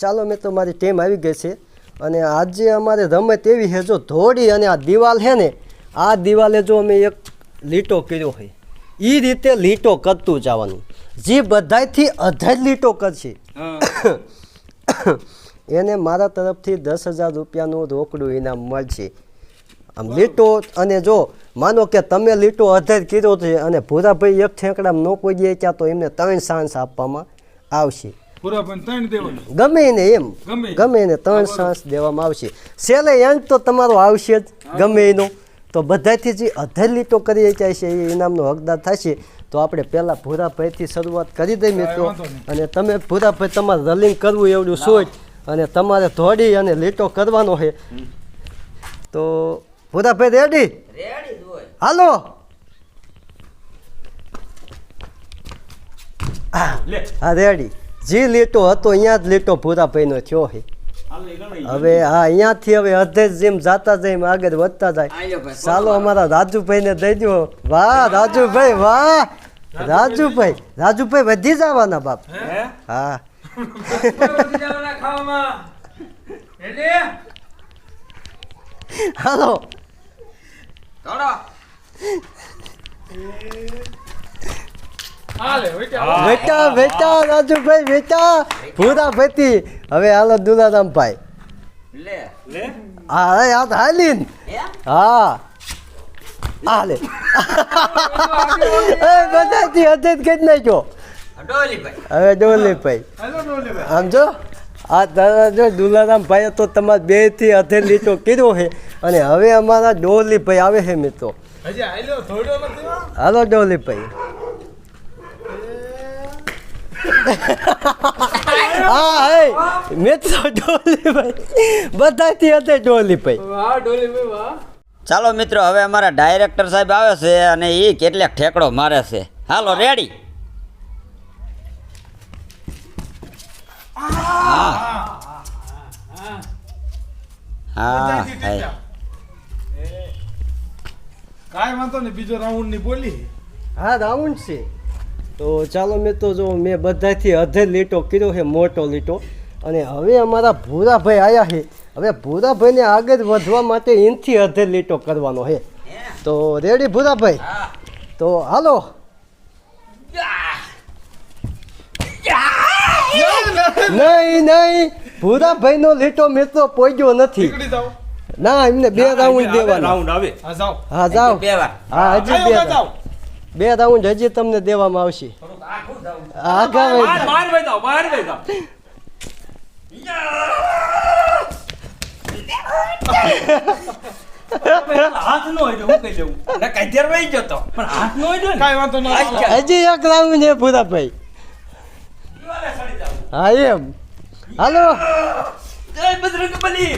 ચાલો મેં તો મારી ટીમ આવી ગઈ છે. અને આજે અમારે રમત એવી છે જો ધોળી અને આ દિવાલ છે ને આ દિવાલે જો અમે એક લીટો કર્યો હોય એ રીતે લીટો કરતું જવાનું. જે બધાયથી અધર લીટો કરશે. એને મારા તરફથી દસ હજાર રૂપિયાનું રોકડું ઇનામ મળશે. આમ લીટો અને જો માનો કે તમે લીટો અધેર કર્યો છે અને ભૂરાભાઈ એક ઠેકડા ન પહોંચીએ ત્યાં તો એમને ત્રણ સાંસ આપવામાં આવશે. પૂરા પણ ત્રણ દેવાનું ગમે એને એમ. ગમે. ગમે એને ત્રણ શ્વાસ દેવામાં આવશે. છેલ્લે એન્ડ તો તમારો આવશે જ ગમે એનો. તો બધાથી જે અધર લીટો કરી જાય છે એ ઇનામનો હકદાર થશે. તો આપણે પહેલાં ભૂરાભાઈથી શરૂઆત કરી દઈએ મિત્રો. અને તમે ભૂરાભાઈ તમારે રલિંગ કરવું એવડું સોચ અને તમારે ધોડી અને લીટો કરવાનો છે. તો ભૂરાભાઈ રેડી? હાલો. લે. હા રેડી. જે લીટો હતો અહીંયા જ લીટો ભૂરાભાઈનો થયો છે હવે હા અહીંયાથી હવે અધે જેમ જાતા જાય એમ આગળ વધતા જાય. ચાલો અમારા રાજુભાઈને દઈ દો વાહ રાજુભાઈ વાહ. રાજુભાઈ. રાજુભાઈ વધી જવાના બાપ. હા? હાલો. બેટા બેટા રાજુભાઈ બેટા ભૂરાભાઈથી હવે હાલો દુલારામભાઈ. હા લે? આ તો હાલીન. હા? હાલે એ બધાથી અધેજ કરી નાખ્યો. હવે ડોલીભાઈ. ભાઈ આમ જો આ તારા જો દુલારામ ભાઈએ તો તમારે બેથી અધે લીટો કીધો છે. અને હવે અમારા ડોલી ભાઈ આવે છે મિત્રો. હજી આલ્યો થોડો નથી. હાલો ડોલી ભાઈ હા હે મિત્રો ડોલી ભાઈ બધાથી અધે ડોલી ભાઈ વાહ ડોલી ભાઈ વાહ. ચાલો મિત્રો હવે અમારા ડાયરેક્ટર સાહેબ આવે છે અને એ કેટલાક ઠેકડો મારે છે. હાલો રેડી. હા. હા કાંઈ વાંધો નહીં બીજો રાઉન્ડની બોલી. હા રાઉન્ડ છે. તો ચાલો મેં તો જો મેં બધાથી અધે લીટો કર્યો છે મોટો લીટો. અને હવે અમારા ભૂરાભાઈ આવ્યા છે. હવે ભૂરાભાઈને આગળ વધવા માટે એનથી અધે લીટો કરવાનો છે. તો રેડી ભૂરાભાઈ? તો હાલો. નહીં નહીં. ભૂરાભાઈનો લીટો મિત્રો પોગ્યો નથી. ના એમને બે રાઉન્ડ દેવાના. રાઉન્ડ આવે. હા જાઓ. હા જાઓ. હા હજી બે બે રાઉન્ડ હજી તમને દેવામાં આવશે. હજી એક રાઉન્ડ છે ભૂરાભાઈ. હા એમ. હાલો. જય બજરંગ બલી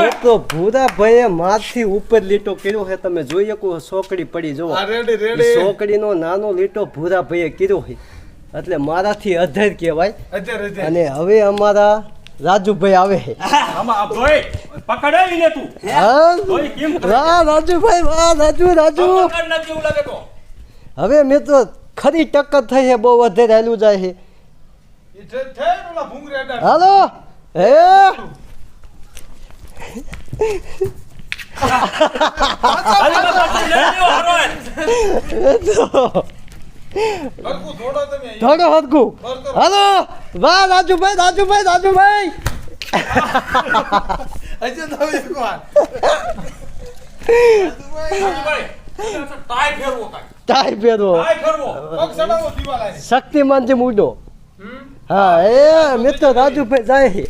મિત્રો ભૂરાભાઈએ માથથી ઉપર લીટો કર્યો છે. તમે જોઈ શકો સોકડી પડી જુઓ. સોકડીનો નાનો લીટો ભૂરાભાઈએ કર્યો છે. એટલે મારાથી અધર કહેવાય. અને હવે અમારા રાજુભાઈ આવે છે. આમાં આ ભાઈ પકડાવી લે તું. હા? ભાઈ કેમ કરે? વાહ રાજુભાઈ વાહ રાજુ રાજુ. હવે મેં તો ખરી ટક્કર થઈ છે બહુ વધારે હાલ્યું જાય છે. હાલો. હે? થોડો હરકું હાલો? વાહ રાજુભાઈ રાજુભાઈ રાજુભાઈ. ટાઈ ફેરવો આય. શક્તિમાનજી મૂડો? હા એ મિત્ર રાજુભાઈ જાય.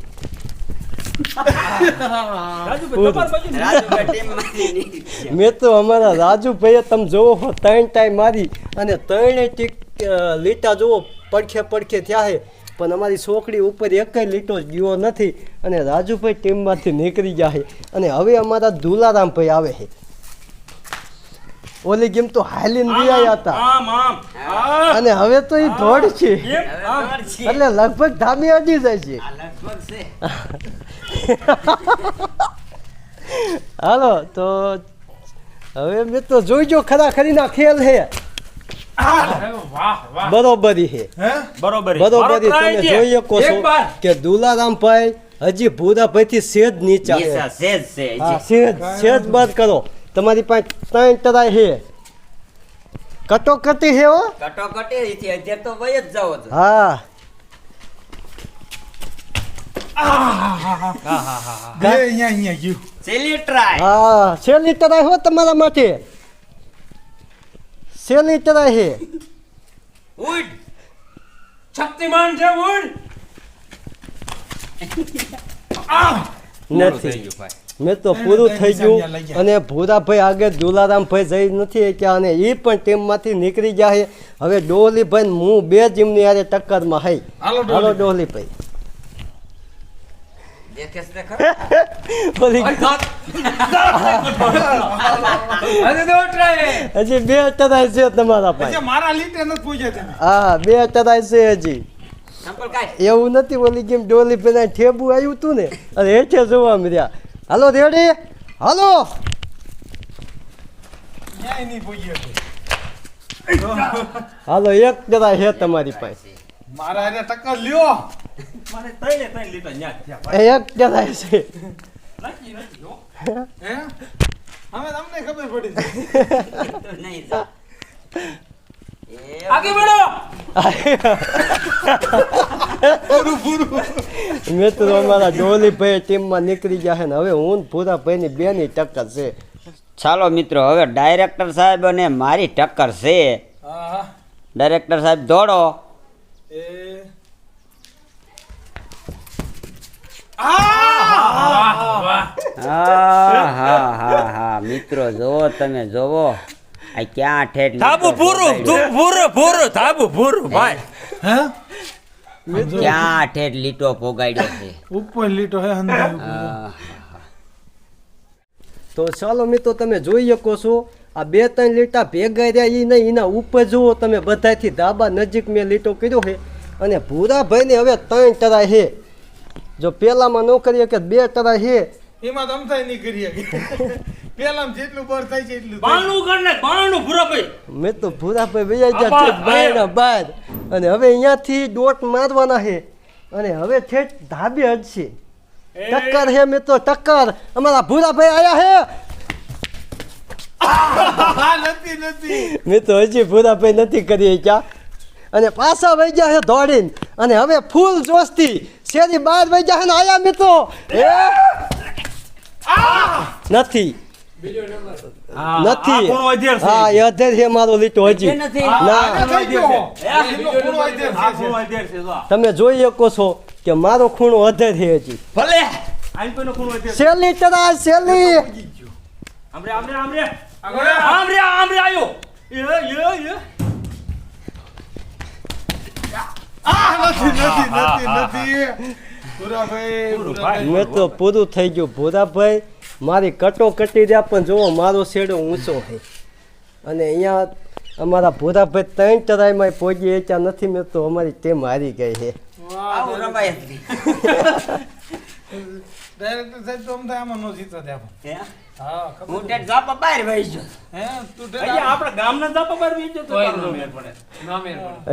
છે તો અમારા રાજુભાઈએ તમે જોવો હો ત્રણ ટાઈમ મારી અને ત્રણે ટીક લીટા જુઓ પડખે પડખે થયા છે. પણ અમારી છોકરી ઉપર એક લીટો જ ગયો નથી અને રાજુભાઈ ટીમમાંથી નીકળી ગયા છે. અને હવે અમારા દુલારામભાઈ આવે છે. ઓલી ગેમ તો હાલીન રહ્યા હતા. અને હવે તો એ દોડ છે. એટલે લગભગ ધામી અડી જાય છે. હાલો તો હવે મેં તો જોઈજો ખરા ખરીના ખેલ વાહ બરોબરી હે બરોબર બરોબરી તમે જોઈ શકો છો કે દુલારામ ભાઈ હજી ભૂરા ભાઈ થી સેજ નીચા છે સેજ હા. સેજ બંધ કરો તમારી પાસે ત્રણ ટરાય છે કટોકટી છે હો કટોકટી અહીંથી અત્યારે તો વહી જ જાઓ હા બે અહીંયા અહીંયા ગયું છેલ્લી try. હા છેલ્લી ટરાય હો તમારા માટે ટરાય છે ઉડ. શક્તિમાન છે ઉડ નથી. મેં તો પૂરું થઈ ગયું. અને ભૂરાભાઈ આગળ દુલારામભાઈ જઈ નથી ક્યાં અને એ પણ ટીમમાંથી નીકળી ગયા છે હવે ડોલીભાઈ હું બે જીમની યારે ટક્કરમાં હઈ. હાલો હાલો ડોલી. ડોલીભાઈ દેખેસ ને ખરા? બોલી અરે તો ટ્રાય હજી બે ટરાય છે તમારા પાસે મારા લીધે નથી પૂછ્યા હા બે ટરાય છે હજી એવું નથી ઓલી કેમ ડોલી પેલા ઠેબુ આવ્યું હતું ને. અને હેઠે જોવા મળ્યા. હાલો રેડી? હાલો! હાલો એક ટરાય છે તમારી પાસે. મારા ટક્કર લ્યો. મને તઈને તઈને લીધા ન્યા થયા એક ટરાય છે. નથી નથી હો. હે? હવે તમને ખબર પડી નહીં જા. આગે બળો પૂરું પૂરું. મિત્રો અમારા ડોલીભાઈ ટીમમાં નીકળી ગયા છે ને હવે હું ને ભૂરાભાઈની બેની ટક્કર છે. ચાલો મિત્રો હવે ડાયરેક્ટર સાહેબ અને મારી ટક્કર છે. ડાયરેક્ટર સાહેબ દોડો. એ વાહ વાહ હા હા હા હા મિત્રો જોવો તમે જોવો ક્યાં ઠેઠ થાબુ પૂરું પૂરું પૂરું થાબુ પૂરું ભાઈ હે ક્યાં ઠેઠ લીટો પોગાડ્યો છે ઉપર લીટો હે તો ચાલો મિત્રો તમે જોઈ શકો છો આ બે ત્રણ લીટા ભેગા રહ્યા એ નહીં એના ઉપર જુઓ તમે બધાથી ધાબા નજીક મેં લીટો કર્યો છે અને ભૂરાભાઈને હવે ત્રણ ટરા છે જો પેલામાં નોકરીએ કે બે ટરા હે એમાં તમ થાય નહીં કરી શકે જેટલું બર થાય છે એટલું બાણું કર ને બાણું પૂરા ભાઈ. મેં તો ભૂરાભાઈ વૈયા આબા, ગયા છે બહાર બાર. અને હવે અહીંયાથી દોટ મારવાના છે. અને હવે ઠેઠ ધાબે હડશે ટક્કર હે મેં તો ટક્કર. અમારા ભૂરાભાઈ આયા હે. હા નથી નથી. મેં તો હજી ભૂરાભાઈ નથી કરી ક્યાં અને પાછા વહી ગયા છે દોડીને. અને હવે ફૂલ જોશથી શેરી વહી ગયા છે ને આયા મિત્રો? એ નથી. નથી. કોણ વધેર છે? હા એ અધેર છે મારો લીટો હજી. ના. તમે જોઈ શકો છો કે મારો ખૂણો અધેર છે હજી. ભલે. શેલી ચરા શેલી આમરે આમરે. આમરે. આમરે આમરે આયો. એ એ એ. આ નથી નથી નથી નથી. મેં તો પૂરું થઈ ગયું. ભૂરાભાઈ મારી કટો કટી રહ્યા પણ જુઓ મારો શેડો ઊંચો છે. અને અહીંયા અમારા ભૂરાભાઈ ત્રણ ટરાઈમાં પહોંચી ત્યાં નથી મેં તો અમારી ટીમ હારી ગઈ છે. ડાયરેક્ટર સાહેબ તો આમાં નો જીતો ત્યાં હે? તે જાપ બહાર વહી જો હે તું અહીંયા આપણે ગામના જાપા પર વીજો તો તારો મેળ પડે.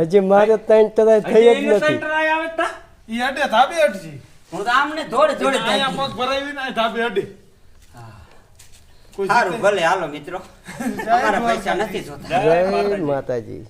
હજી મારે ત્રણ ટરાઈ થઈ જ નથી. સેન્ટર આયા આવે તા? ઈ અડે ધાબે અડજી. હું તો આમને જોડે જોડે જ પગ ભરાવી ને ધાબે અડે. સારું ભલે હાલો મિત્રો. અમારા પૈસા નથી જોતા. જય માતાજી.